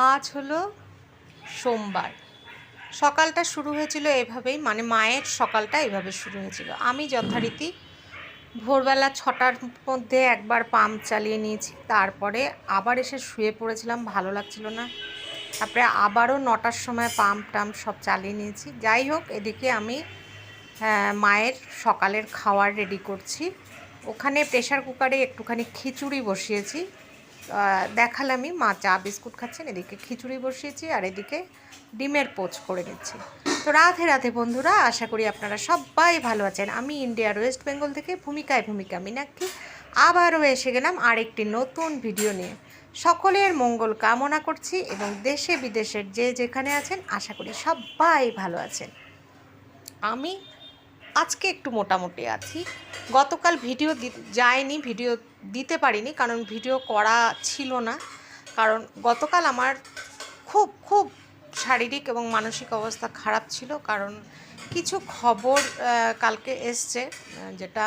আজ হলো সোমবার। সকালটা শুরু হয়েছিল এভাবেই মানে মায়ের সকালটা এভাবে শুরু হয়েছিল। আমি যথারীতি ভোরবেলা ছটার মধ্যে একবার পাম্প চালিয়ে নিয়েছি, তারপরে আবার এসে শুয়ে পড়েছিলাম, ভালো লাগছিল না। তারপরে আবারও নটার সময় পাম্প টাম্প সব চালিয়ে নিয়েছি। যাই হোক, এদিকে আমি মায়ের সকালের খাওয়ার রেডি করছি। ওখানে প্রেশার কুকারে একটুখানি খিচুড়ি বসিয়েছি। দেখালামই। মা চা বিস্কুট খাচ্ছেন, এদিকে খিচুড়ি বসিয়েছি আর এদিকে ডিমের পোচ করে নিচ্ছি। তো রাধে রাধে বন্ধুরা, আশা করি আপনারা সবাই ভালো আছেন। আমি ইন্ডিয়ার ওয়েস্ট বেঙ্গল থেকে ভূমিকায় ভূমিকা মিনাক্ষী। আবারও এসে গেলাম আরেকটি নতুন ভিডিও নিয়ে। সকলের মঙ্গল কামনা করছি এবং দেশে বিদেশের যে যেখানে আছেন, আশা করি সবাই ভালো আছেন। আমি আজকে একটু মোটামুটি আছি। গতকাল ভিডিও যায়নি, ভিডিও দিতে পারিনি কারণ ভিডিও করা ছিল না। কারণ গতকাল আমার খুব খুব শারীরিক এবং মানসিক অবস্থা খারাপ ছিল কারণ কিছু খবর কালকে এসছে যেটা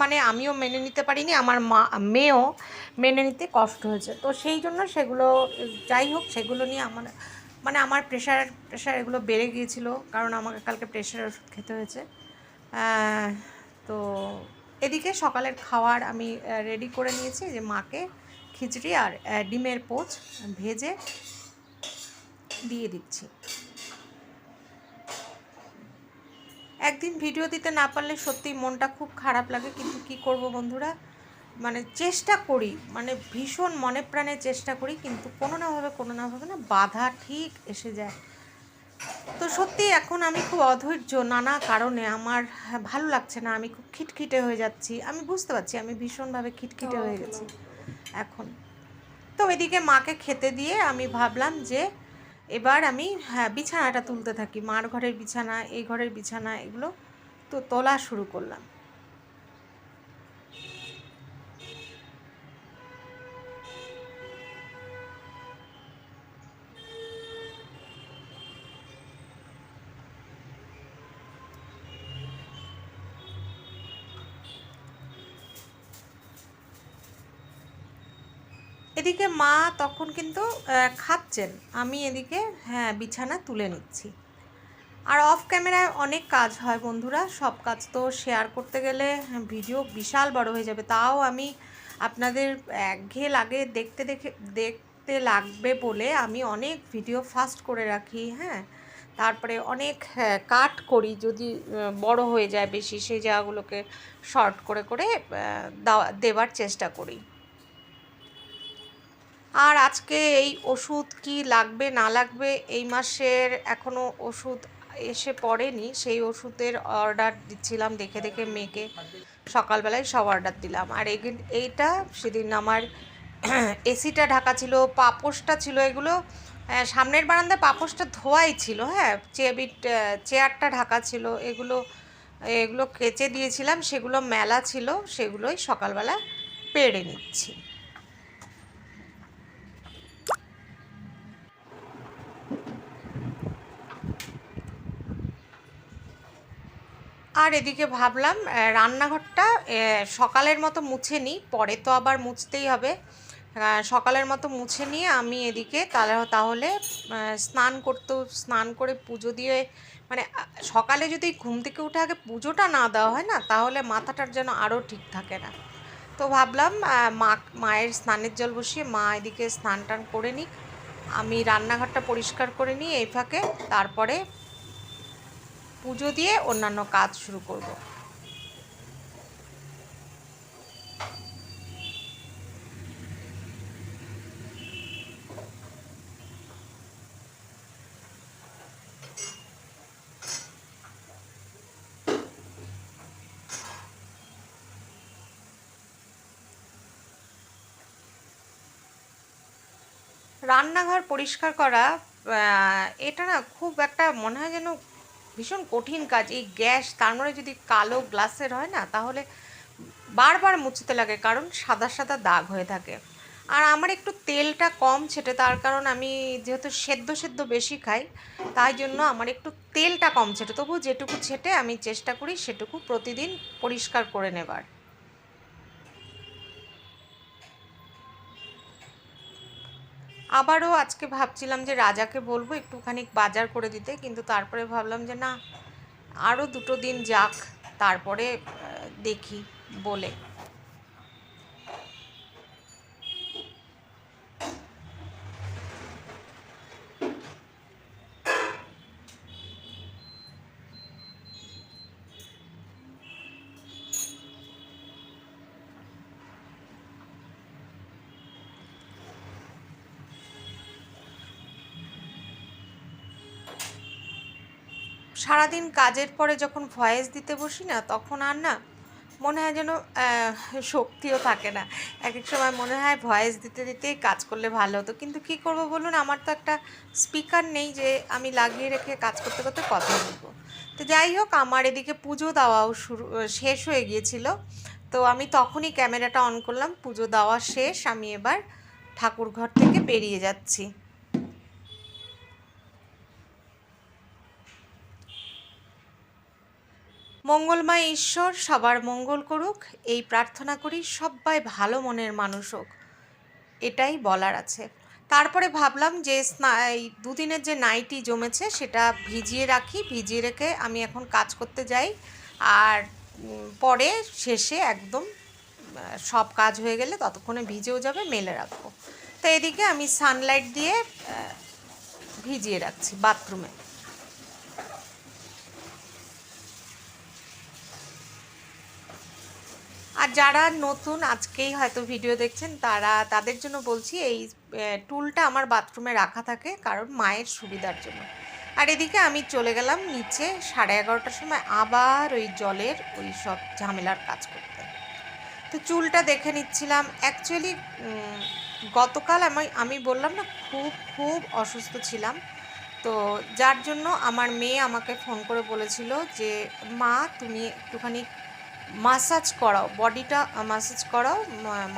মানে আমিও মেনে নিতে পারিনি, আমার মা, মেয়েও মেনে নিতে কষ্ট হয়েছে। তো সেই জন্য সেগুলো, যাই হোক, সেগুলো নিয়ে আমার মানে আমার প্রেশার প্রেশার এগুলো বেড়ে গিয়েছিল, কারণ আমাকে কালকে প্রেশার ওষুধ খেতে হয়েছে। তো এদিকে সকালের খাওয়ার আমি রেডি করে নিয়েছি যে মাকে খিচড়ি আর ডিমের পোচ ভেজে দিয়ে দিচ্ছি। একদিন ভিডিও দিতে না পারলে সত্যি মনটা খুব খারাপ লাগে, কিন্তু কি করব বন্ধুরা? মানে চেষ্টা করি মানে ভীষণ মনে প্রাণে চেষ্টা করি, কিন্তু কোনো না ভাবে, কোনো না ভাবে না বাধা ঠিক এসে যায়। তো সত্যি এখন আমি খুব অধৈর্য, নানা কারণে আমার ভালো লাগছে না, আমি খুব খিটখিটে হয়ে যাচ্ছি। আমি বুঝতে পারছি, আমি ভীষণভাবে খিটখিটে হয়ে গেছি এখন। তো এদিকে মাকে খেতে দিয়ে আমি ভাবলাম যে, এবার আমি হ্যাঁ বিছানাটা তুলতে থাকি। মার ঘরের বিছানা, এই ঘরের বিছানা, এগুলো তো তোলা শুরু করলাম। এদিকে মা তখন কিন্তু খাচ্ছেন। আমি এদিকে হ্যাঁ বিছানা তুলে নিচ্ছি। আর অফ ক্যামেরায় অনেক কাজ হয় বন্ধুরা। সব কাজ তো শেয়ার করতে গেলে ভিডিও বিশাল বড় হয়ে যাবে। তাও আমি আপনাদের একঘেয়ে লাগে দেখতে দেখে দেখতে লাগবে বলে আমি অনেক ভিডিও ফাস্ট করে রাখি হ্যাঁ। তারপরে অনেক হ্যাঁ, কাট করি যদি বড় হয়ে যায় বেশি সেই জায়গাগুলোকে শর্ট করে করে দেওয়ার চেষ্টা করি। আর আজকে এই ওষুধ কি লাগবে, না লাগবে, এই মাসের এখনও ওষুধ এসে পড়েনি। সেই ওষুধের অর্ডার দিচ্ছিলাম দেখে দেখে মেয়েকে। সকালবেলায় সব অর্ডার দিলাম। আর এইটা সেদিন আমার এসিটা ঢাকা ছিল, পাপোশটা ছিল এগুলো সামনের বারান্দায় পাপোশটা ধোয়াই ছিল হ্যাঁ চেয়াবিট চেয়ারটা ঢাকা ছিল, এগুলো এগুলো কেচে দিয়েছিলাম, সেগুলো মেলা ছিল, সেগুলোই সকালবেলা পেড়ে নিচ্ছি। আর এদিকে ভাবলাম রান্নাঘরটা সকালের মতো মুছে নিই পরে তো আবার মুছতেই হবে। সকালের মতো মুছে নিয়ে আমি এদিকে তাহলে তাহলে স্নান করতেও স্নান করে পুজো দিয়ে মানে সকালে যদি ঘুম থেকে উঠে আগে পুজোটা না দেওয়া হয় না, তাহলে মাথাটার যেন আরও ঠিক থাকে না। তো ভাবলাম মা, মায়ের স্নানের জল বসিয়ে মা এদিকে স্নান টান করে নিক। আমি রান্নাঘরটা পরিষ্কার করে নিই এই ফাঁকে, তারপরে পুজো দিয়ে অন্যান্য কাজ শুরু করব। রান্নাঘর পরিষ্কার করা এটা না খুব একটা মনে হয় যেন ভীষণ কঠিন কাজ। এই গ্যাস, তার মানে যদি কালো গ্লাসের হয় না, তাহলে বারবার মুছতে লাগে, কারণ সাদা সাদা দাগ হয়ে থাকে। আর আমার একটু তেলটা কম ছেটে, তার কারণ আমি যেহেতু সেদ্ধ সেদ্ধ বেশি খাই, তাই জন্য আমার একটু তেলটা কম ছেটে। তবু যেটুকু ছেটে আমি চেষ্টা করি, সেটুকু প্রতিদিন পরিষ্কার করে নেবার। আবারও আজকে ভাবছিলাম যে রাজাকে বলব একটুখানি বাজার করে দিতে, কিন্তু তারপরে ভাবলাম যে না, আরও দুটো দিন যাক, তারপরে দেখি বলে। সারাদিন কাজের পরে যখন ভয়েস দিতে বসি না, তখন আর না মনে হয় যেন শক্তিও থাকে না। এক এক সময় মনে হয় ভয়েস দিতে দিতেই কাজ করলে ভালো হতো। কিন্তু কি করব বলুন, আমার তো একটা স্পিকার নেই যে আমি লাগিয়ে রেখে কাজ করতে করতে কথা বলব। তো যাই হোক, আমার এদিকে পুজো দেওয়াও শুরু, শেষ হয়ে গিয়েছিল। তো আমি তখনই ক্যামেরাটা অন করলাম, পুজো দেওয়া শেষ, আমি এবার ঠাকুর ঘর থেকে বেরিয়ে যাচ্ছি। মঙ্গলময় ঈশ্বর, সবার মঙ্গল করুক, এই প্রার্থনা করি সবাই ভালো মনের মানুষ হোক। এটাই বলার আছে। তারপরে ভাবলাম যে দুদিনের যে নাইটি জমেছে সেটা ভিজিয়ে রাখি, ভিজিয়ে রেখে আমি এখন কাজ করতে যাই। আর পরে শেষে একদম সব কাজ হয়ে গেলে ততক্ষণে ভিজেও যাবে, মেলে রাখব। তো এদিকে আমি সানলাইট দিয়ে ভিজিয়ে রাখছি বাথরুমে। আর যারা নতুন আজকেই হয়তো ভিডিও দেখছেন, তারা তাদের জন্য বলছি এই টুলটা আমার বাথরুমে রাখা থাকে কারণ মায়ের সুবিধার জন্য। আর এদিকে আমি চলে গেলাম নিচে সাড়ে এগারোটার সময় আবার ওই জলের ওই সব ঝামেলার কাজ করতে। তো চুলটা দেখে নিচ্ছিলাম। অ্যাকচুয়ালি গতকাল আমি আমি বললাম না, খুব খুব অসুস্থ ছিলাম। তো যার জন্য আমার মেয়ে আমাকে ফোন করে বলেছিল যে, মা, তুমি একটুখানি মাসাজ করাও বডিটা মাসাজ করাও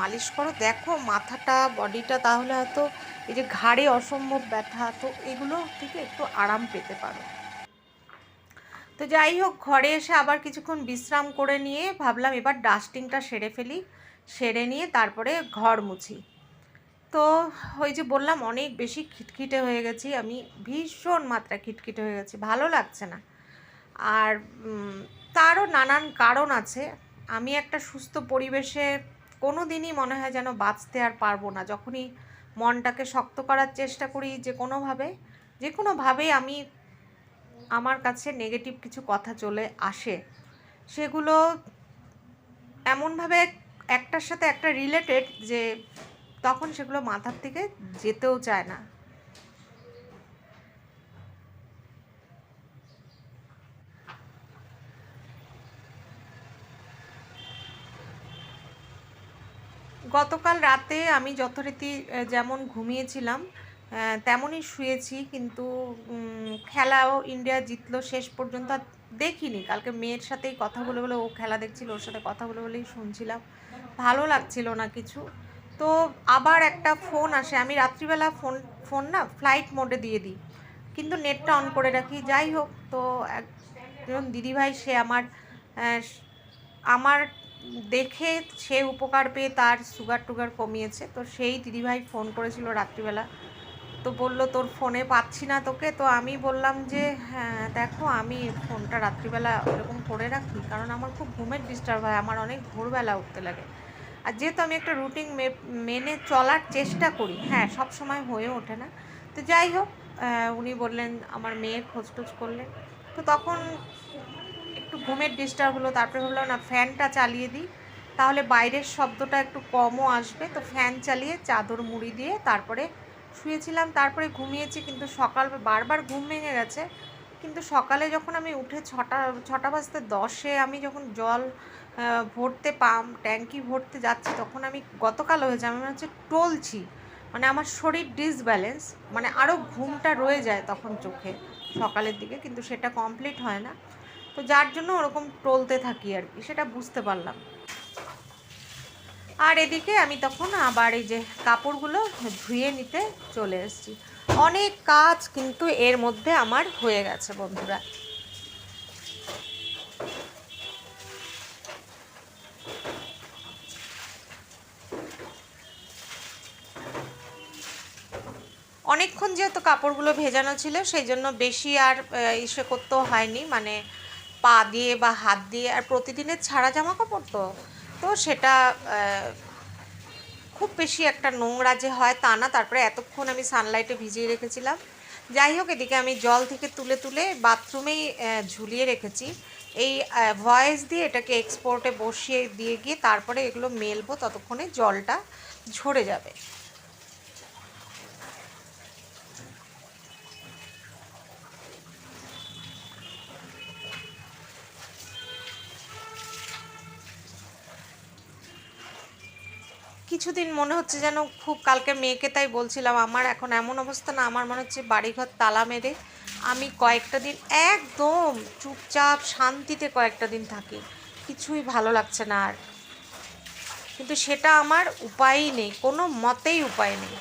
মালিশ করো। দেখো মাথাটা বডিটা তাহলে হয়তো এই যে ঘাড়ে অসম্ভব ব্যথা, তো এগুলো থেকে একটু আরাম পেতে পারো। তো যাই হোক, ঘরে এসে আবার কিছুক্ষণ বিশ্রাম করে নিয়ে ভাবলাম এবার ডাস্টিংটা সেরে ফেলি, সেরে নিয়ে তারপরে ঘর মুছি। তো ওই যে বললাম, অনেক বেশি খিটখিটে হয়ে গেছি, আমি ভীষণ মাত্রা খিটখিটে হয়ে গেছি, ভালো লাগছে না। আর তারও নানান কারণ আছে। আমি একটা সুস্থ পরিবেশে কোনো দিনই মনে হয় যেন বাঁচতে আর পারব না। যখনই মনটাকে শক্ত করার চেষ্টা করি যে কোনোভাবে, যে কোনোভাবেই আমি আমার কাছে নেগেটিভ কিছু কথা চলে আসে, সেগুলো এমনভাবে একটার সাথে একটা রিলেটেড যে তখন সেগুলো মাথার থেকে যেতেও চায় না। গতকাল রাতে আমি যথারীতি যেমন ঘুমিয়েছিলাম তেমনই শুয়েছি, কিন্তু খেলাও ইন্ডিয়া জিতলো শেষ পর্যন্ত আর দেখিনি। কালকে মেয়ের সাথেই কথা বলে বলে ও খেলা দেখছিল, ওর সাথে কথা বলে বলেই শুনছিলাম। ভালো লাগছিল না কিছু। তো আবার একটা ফোন আসে, আমি রাত্রিবেলা ফোন ফোন না ফ্লাইট মোডে দিয়ে দিই, কিন্তু নেটটা অন করে রাখি। যাই হোক, তো একজন দিদিভাই, সে আমার আমার দেখে সে উপকার পেয়ে তার সুগার টুগার কমিয়েছে। তো সেই দিদিভাই ফোন করেছিল রাত্রিবেলা। তো বলল, তোর ফোনে পাচ্ছি না তোকে। তো আমি বললাম যে হ্যাঁ দেখো, আমি ফোনটা রাত্রিবেলা এরকম করে রাখি। কারণ আমার খুব ঘুমের ডিস্টার্ব হয়, আমার অনেক ভোরবেলা উঠতে লাগে। আর যেহেতু আমি একটা রুটিন মেনে চলার চেষ্টা করি হ্যাঁ সব সময় হয়ে ওঠে না। তো যাই হোক উনি বললেন, আমার মেয়ের খোঁজ টোজ করলেন তো তখন ঘুমের ডিস্টার্ব হলো, তারপরে ভাবলাম, না, ফ্যানটা চালিয়ে দিই। তাহলে বাইরের শব্দটা একটু কমও আসবে, তো ফ্যান চালিয়ে চাদর মুড়ি দিয়ে তারপরে শুয়েছিলাম। তারপরে ঘুমিয়েছি, কিন্তু সকাল বারবার ঘুম ভেঙে গেছে। কিন্তু সকালে যখন আমি উঠে ছটা ছটা বাজতে দশে আমি যখন জল ভরতে পাম, ট্যাঙ্কি ভরতে যাচ্ছি, তখন আমি গতকাল হয়েছে, আমি মনে হচ্ছে টলছি। মানে আমার শরীর ডিসব্যালেন্স মানে আরও ঘুমটা রয়ে যায় তখন চোখে সকালের দিকে, কিন্তু সেটা কমপ্লিট হয় না। তো যার জন্য ওরকম টলতে থাকি আর কি, সেটা বুঝতে পারলাম। আর এদিকে আমি তখন আবার এই যে কাপড়গুলো ধুয়ে নিতে চলে এসেছি। অনেক কাজ কিন্তু এর মধ্যে আমার হয়ে গেছে বন্ধুরা। অনেকক্ষণ যেহেতু কাপড়গুলো ভেজানো ছিল, সেই জন্য বেশি আর ইসে করতেও হয়নি। মানে পা দিয়ে বা হাত দিয়ে আর প্রতিদিনের ছাড়া জামা কাপড় তো। তো সেটা খুব বেশি একটা নোংরা যে হয় তা না। তারপরে এতক্ষণ আমি সানলাইটে ভিজিয়ে রেখেছিলাম। যাই হোক, এদিকে আমি জল থেকে তুলে তুলে বাথরুমেই ঝুলিয়ে রেখেছি। এই ভয়েস দিয়ে এটাকে এক্সপোর্টে বসিয়ে দিয়ে গিয়ে তারপরে এগুলো মেলবো, ততক্ষণে জলটা ঝরে যাবে। কিছুদিন মনে হচ্ছে যেন খুব কালকে মেয়েকে তাই বলছিলাম, আমার এখন এমন অবস্থা না, আমার মনে হচ্ছে বাড়িঘর তালা মেরে আমি কয়েকটা দিন একদম চুপচাপ শান্তিতে কয়েকটা দিন থাকি, কিছুই ভালো লাগছে না আর। কিন্তু সেটা আমার উপায়ই নেই, কোনো মতেই উপায় নেই।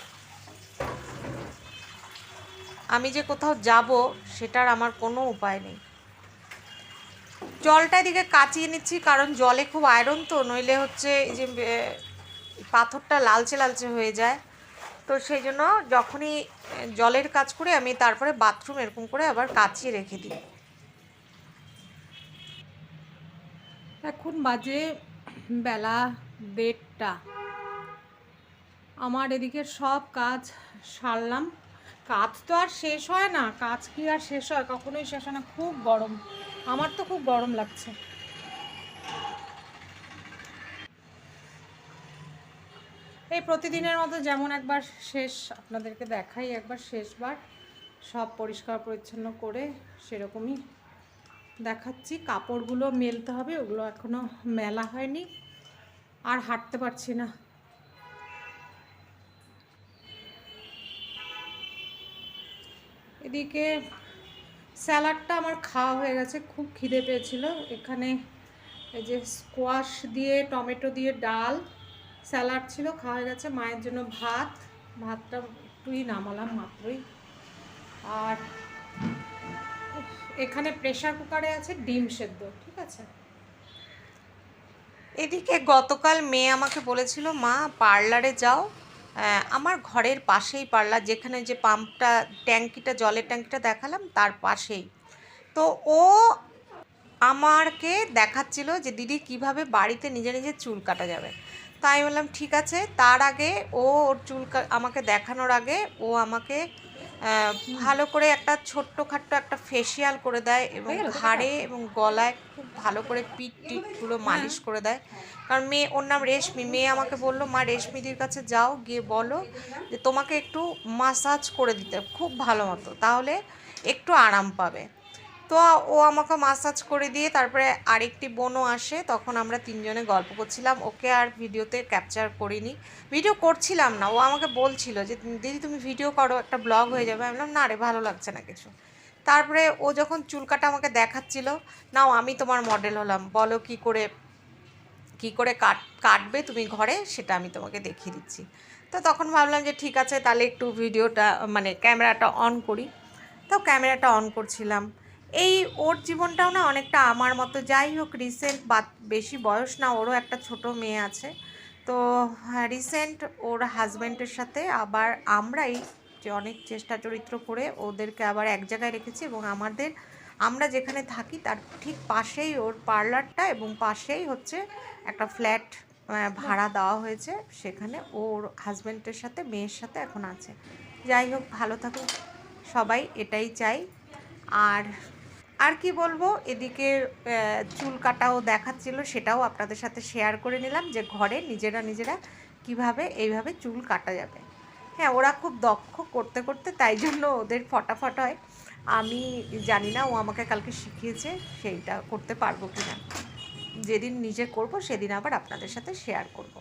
আমি যে কোথাও যাব সেটার আমার কোনো উপায় নেই। জলটা এদিকে কাচিয়ে নিচ্ছি, কারণ জলে খুব আয়রন তো, নইলে হচ্ছে এই যে পাথরটা লালচে লালচে হয়ে যায়। তো সেই জন্য যখনই জলের কাজ করে, আমি তারপরে বাথরুম এরকম করে আবার কাচিয়ে রেখে দিই। এখন বাজে বেলা দেড়টা। আমার এদিকে সব কাজ সারলাম। কাজ তো আর শেষ হয় না, কাজ কি আর শেষ হয়? কখনোই শেষ হয় না, খুব গরম। আমার তো খুব গরম লাগছে। এই প্রতিদিনের মতো যেমন একবার শেষ, আপনাদেরকে দেখাই, একবার শেষবার সব পরিষ্কার পরিচ্ছন্ন করে সেরকমই দেখাচ্ছি। কাপড়গুলো মেলতে হবে, ওগুলো এখনও মেলা হয়নি, আর হাঁটতে পারছি না। এদিকে স্যালাডটা আমার খাওয়া হয়ে গেছে, খুব খিদে পেয়েছিল। এখানে এই যে স্কোয়াশ দিয়ে, টমেটো দিয়ে ডাল স্যালাড ছিল, খাওয়া গেছে। মায়ের জন্য ভাত। ভাতটা একটুই নামালাম মাত্রই। আর এখানে প্রেসার কুকারে আছে ডিম সেদ্ধ, ঠিক আছে? এদিকে গতকাল মেয়ে আমাকে বলেছিল, মা, পার্লারে যাও। আমার ঘরের পাশেই পার্লার, যেখানে যে পাম্পটা, ট্যাঙ্কিটা, জলের ট্যাঙ্কিটা দেখালাম, তার পাশেই। তো ও আমারকে দেখাচ্ছিল যে, দিদি, কীভাবে বাড়িতে নিজে নিজে চুল কাটা যাবে? তাই বললাম ঠিক আছে। তার আগে ও ওর চুল আমাকে দেখানোর আগে ও আমাকে ভালো করে একটা ছোট্ট খাট্ট একটা ফেসিয়াল করে দেয় এবং হয়ে ঘাড়ে এবং গলায় খুব ভালো করে পিঠ টিটগুলো মালিশ করে দেয়। কারণ মেয়ে ওর নাম রেশমি। মেয়ে আমাকে বলল মা রেশমিদির কাছে যাও গিয়ে বলো যে তোমাকে একটু মাসাজ করে দিতে খুব ভালো মতো তাহলে একটু আরাম পাবে। তো ও আমাকে মাসাজ করে দিয়ে তারপরে আরেকটি বোনও আসে, তখন আমরা তিনজনে গল্প করছিলাম। ওকে আর ভিডিওতে ক্যাপচার করিনি। ভিডিও করছিলাম না, ও আমাকে বলছিল যে, দিদি, তুমি ভিডিও করো, একটা ব্লগ হয়ে যাবে। আমি না রে, ভালো লাগছে না কিছু। তারপরে ও যখন চুল কাটা আমাকে দেখাচ্ছিল, নাও, আমি তোমার মডেল হলাম। বলো কি করে কি করে কাট, কাটবে তুমি ঘরে, সেটা আমি তোমাকে দেখিয়ে দিচ্ছি। তো তখন ভাবলাম যে, ঠিক আছে, তাহলে একটু ভিডিওটা মানে ক্যামেরাটা অন করি। তো ক্যামেরাটা অন করছিলাম। এই ওর জীবনটাও না অনেকটা আমার মতো। যাই হোক রিসেন্ট বা বেশি বয়স না, ওরও একটা ছোট মেয়ে আছে। তো রিসেন্ট ওর হাজব্যান্ডের সাথে আবার আমরাই যে অনেক চেষ্টা চরিত্র করে ওদেরকে আবার এক জায়গায় রেখেছি এবং আমাদের, আমরা যেখানে থাকি তার ঠিক পাশেই ওর পার্লারটা এবং পাশেই হচ্ছে একটা ফ্ল্যাট ভাড়া দেওয়া হয়েছে। সেখানে ওর হাজব্যান্ডের সাথে, মেয়ের সাথে এখন আছে। যাই হোক, ভালো থাকুক সবাই, এটাই চাই। আর আর কি বলব এদিকে চুল কাটাও দেখাচ্ছিল সেটাও আপনাদের সাথে শেয়ার করে নিলাম যে ঘরে নিজেরা নিজেরা কীভাবে এইভাবে চুল কাটা যাবে। হ্যাঁ ওরা খুব দক্ষ করতে করতে তাই জন্য ওদের ফটাফট হয়। আমি জানি না ও আমাকে কালকে শিখিয়েছে সেইটা করতে পারব কি না যেদিন নিজে করব সেদিন আবার আপনাদের সাথে শেয়ার করব।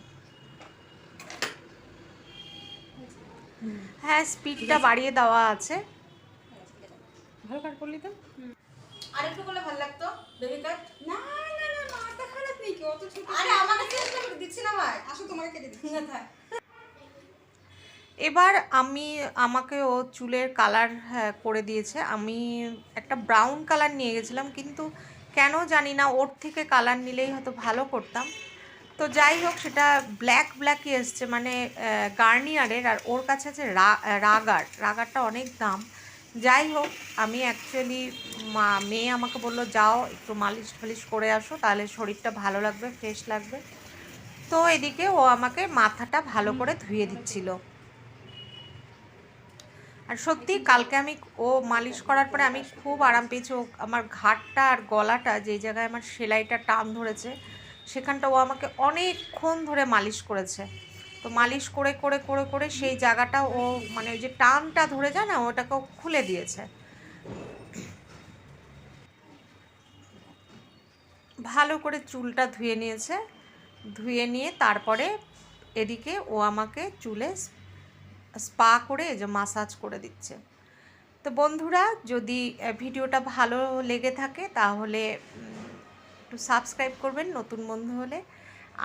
হ্যাঁ স্পিডটা বাড়িয়ে দেওয়া আছে। ভালো কাট করলি তো? করলে ভালো লাগতো? বেবি কাট না না না মাথা খারাপ নেই কি? অত ছোট। আরে আমাকে করে দিচ্ছি না ভাই। আসো তোমাকে কেটে দিচ্ছি এবার আমি আমাকে ও চুলের কালার করে দিয়েছে। আমি একটা ব্রাউন কালার নিয়ে গেছিলাম কিন্তু কেন জানি না ওর থেকে কালার নিলেই হয়তো ভালো করতাম। তো যাই হোক সেটা ব্ল্যাক ব্ল্যাকই এসছে। মানে গার্নিয়ারের আর ওর কাছে আছে রা- রাগার। রাগারটা অনেক দাম। যাই হোক আমি অ্যাকচুয়ালি মা, মেয়ে আমাকে বলল, যাও, একটু মালিশ ফালিশ করে আসো, তাহলে শরীরটা ভালো লাগবে ফ্রেশ লাগবে। তো এদিকে ও আমাকে মাথাটা ভালো করে ধুয়ে দিচ্ছিল। আর সত্যি, কালকে আমি ও মালিশ করার পরে আমি খুব আরাম পেয়েছি। ও, আমার ঘাটটা আর গলাটা যেই জায়গায় আমার সেলাইটা টান ধরেছে, সেখানটা ও আমাকে অনেকক্ষণ ধরে মালিশ করেছে। তো মালিশ করে করে করে করে সেই জায়গাটা ও মানে ওই যে টানটা ধরে যায় না, ওটাকে খুলে দিয়েছে। ভালো করে চুলটা ধুয়ে নিয়েছে। ধুয়ে নিয়ে তারপরে এদিকে ও আমাকে চুলে স্পা করে যে মাসাজ করে দিচ্ছে। তো বন্ধুরা, যদি ভিডিওটা ভালো লেগে থাকে, তাহলে একটু সাবস্ক্রাইব করবেন নতুন বন্ধু হলে।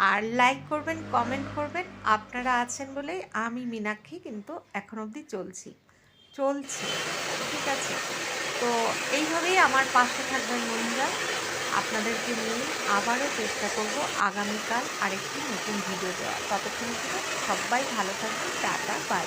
আর লাইক করবেন কমেন্ট করবেন। আপনারা আছেন বলেই আমি মীনাক্ষী কিন্তু এখন অবধি চলছি। চলছি, ঠিক আছে? তো এইভাবেই আমার পাশে থাকবেন মহিলা। আপনাদেরকে নিয়ে আবারও চেষ্টা করব আগামীকাল আরেকটি নতুন ভিডিও দেওয়া ততক্ষণ সবাই ভালো থাকবেন। Tata bye